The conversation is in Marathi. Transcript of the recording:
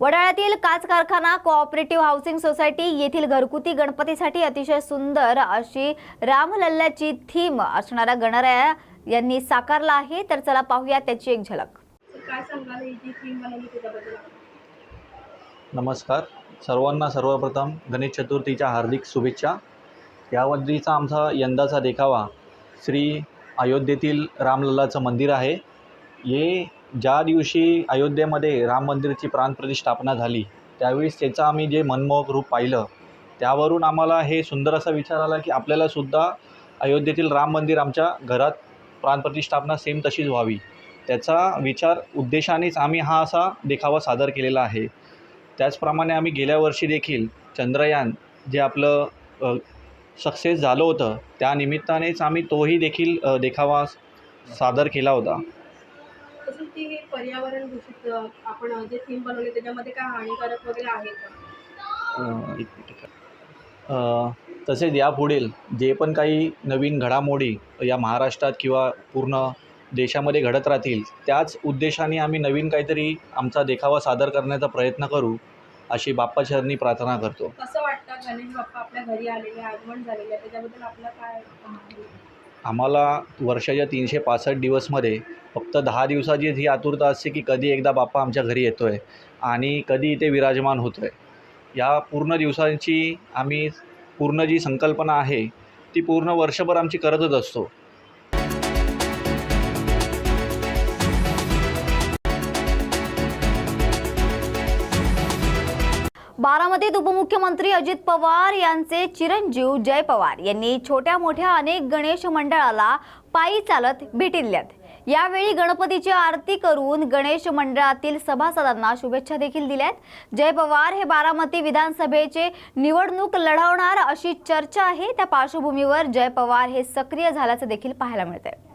वडाळ्यातील काच कारखाना कोऑपरेटिव्ह हाऊसिंग सोसायटी येथील घरगुती गणपतीसाठी अतिशय सुंदर अशी रामलल्ल्याची थीम असणारा गणराया यांनी साकारला आहे. तर चला पाहूया त्याची एक झलक. नमस्कार. सर्वांना सर्वप्रथम गणेश चतुर्थीच्या हार्दिक शुभेच्छा. यावर्षीचा आमचा यंदाचा देखावा श्री अयोध्येतील रामलल्लाचं मंदिर आहे. हे ज्या दिवशी अयोध्येमध्ये राम मंदिरची प्राणप्रतिष्ठापना झाली त्यावेळेस त्याचं आम्ही जे मनमोहक रूप पाहिलं त्यावरून आम्हाला हे सुंदर असा विचार आला की आपल्यालासुद्धा अयोध्येतील राम मंदिर आमच्या घरात प्राणप्रतिष्ठापना सेम तशीच व्हावी. त्याचा विचार उद्देशानेच आम्ही हा असा देखावा सादर केलेला आहे. त्याचप्रमाणे आम्ही गेल्या वर्षी देखील चंद्रयान जे आपलं सक्सेस झालं होतं त्यानिमित्तानेच आम्ही तोही देखील देखावा सादर केला होता. तसंच ती हे पर्यावरण दूषित आपण जे थीम बनवली त्याच्यामध्ये काय हानिकारक वगैरे आहे का? एक मिनिट. तसेच यापुढील जे पण काही नवीन घडामोडी या महाराष्ट्रात किंवा पूर्ण देशामध्ये घडत राहतील त्याच उद्देशाने आम्ही नवीन काहीतरी आमचा देखावा सादर करण्याचा प्रयत्न करू अशी बाप्पाचरणी प्रार्थना करतो. कसं वाटतं? गणेश बाप्पा आपल्या घरी आलेले आगमन झालेले त्याच्याबद्दल आपलं काय आम्हाला वर्षाच्या तीनशे पासष्ट दिवसमध्ये फक्त दहा दिवसाचीच ही आतुरता असते की कधी एकदा बाप्पा आमच्या घरी येतो आहे आणि कधी इथे विराजमान होतो आहे या पूर्ण दिवसांची आम्ही पूर्ण जी संकल्पना आहे ती पूर्ण वर्षभर आमची करतच असतो. बारामतीत उपमुख्यमंत्री अजित पवार यांचे चिरंजीव जय पवार यांनी छोट्या मोठ्या अनेक गणेश मंडळाला पायी चालत भेटी दिल्यात. यावेळी गणपतीची आरती करून गणेश मंडळातील सभासदांना शुभेच्छा देखील दिल्यात. जय पवार हे बारामती विधानसभेचे निवडणूक लढवणार अशी चर्चा आहे. त्या पार्श्वभूमीवर जय पवार हे सक्रिय झाल्याचं देखील पाहायला मिळतंय.